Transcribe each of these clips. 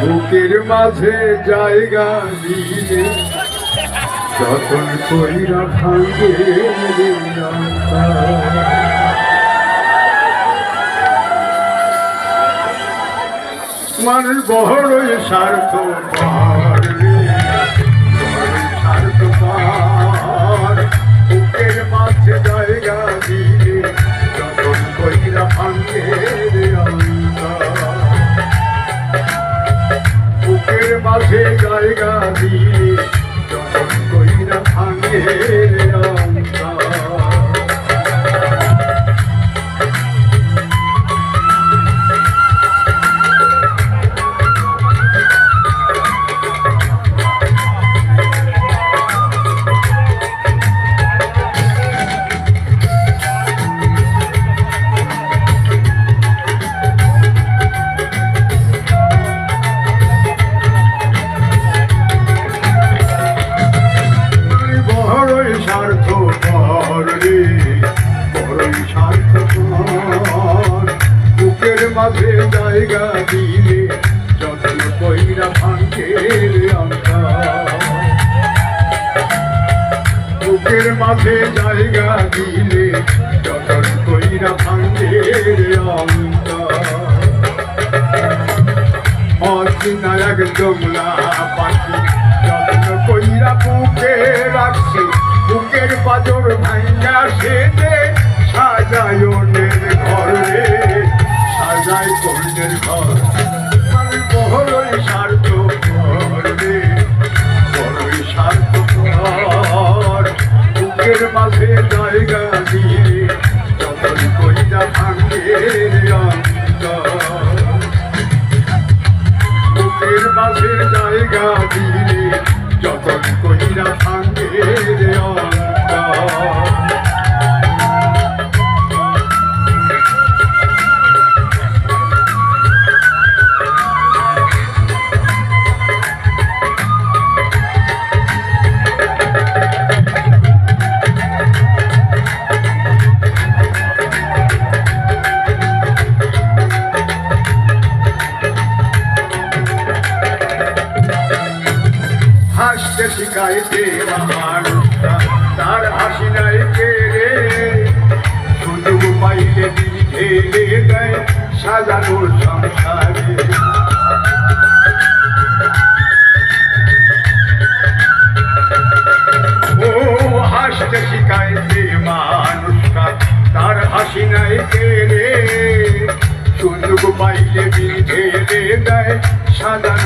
বুকের মাঝে জায়গা দিলে যতন কইরা ভাঙে রে অন্তর। মানুষ বড়ই স্বার্থ বুকের মাঝে জায়গা দিলে, যত্ন কইরা ভাঙ্গে বুকের মাঝে জায়গা দিলে, যতন কইরা ভাঙ্গে অন্ত অচিনায়ক জমলা পাখি, যত্ন কইরা মাঝে জায়গা দিলে যতন কইরা ভাঙ্গে রে হাসতে শিখাইতে মানুষটা তার হাসি নাই কেড়ে সুযোগ পাইলে ঢেলে দেয় সাজানোর সংসারে। হাসতে তার হাসি নাই কেড়ে সুযোগ পাইলে ঢেলে দেয় সাজানোর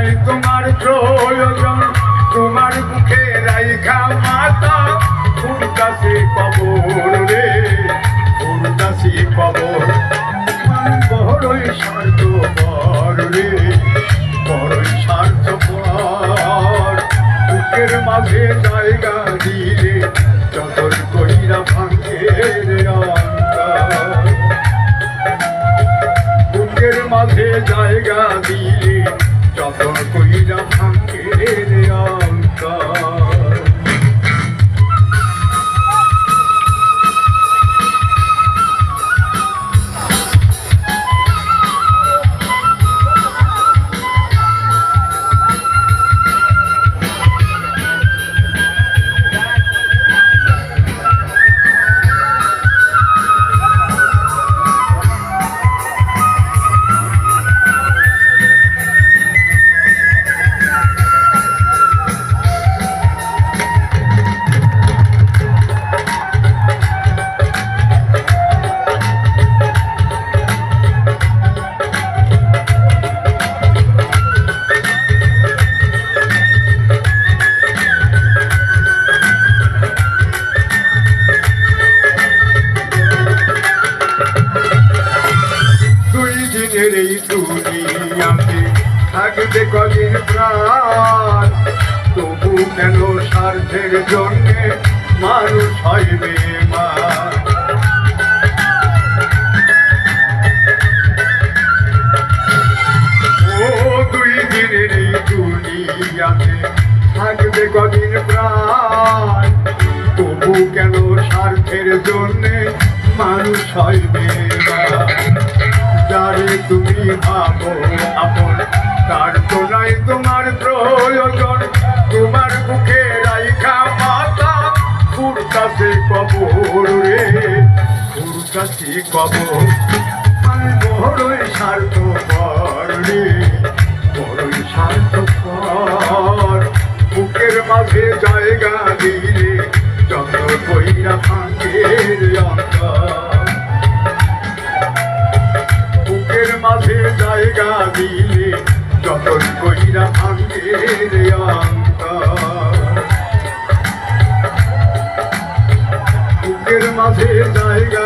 তার নাই তোমার প্রয়োজন। তোমার মুখে রাইখা মাতা কোন কাছে রে কোন কাছে মান বড়ই স্বার্থ রে, বড়ই স্বার্থ বুকের মাঝে থাকবে কদিন প্রাণ। তবু কেন স্বার্থের জন্যে মানুষ হইবে মা থাকবে কদিন প্রাণ। তবু কেন স্বার্থের জন্যে মানুষ হইবে না যারে তুমি ভাবো, আপন। তার তো নাই তোমার প্রয়োজন, তোমার বুকে রাইখা মাতা ফুরকাছে কবর রে ফুরকাছে কবর। আমি বড়ই স্বার্থ রে, বড়ই স্বার্থ বুকের মাঝে জায়গা দিলে, যত কইরা ফাঁকের অন্তর। জায়গা দিলে যতন কইরা ভাঙ্গের অন্তর বুকের মাঝে জায়গা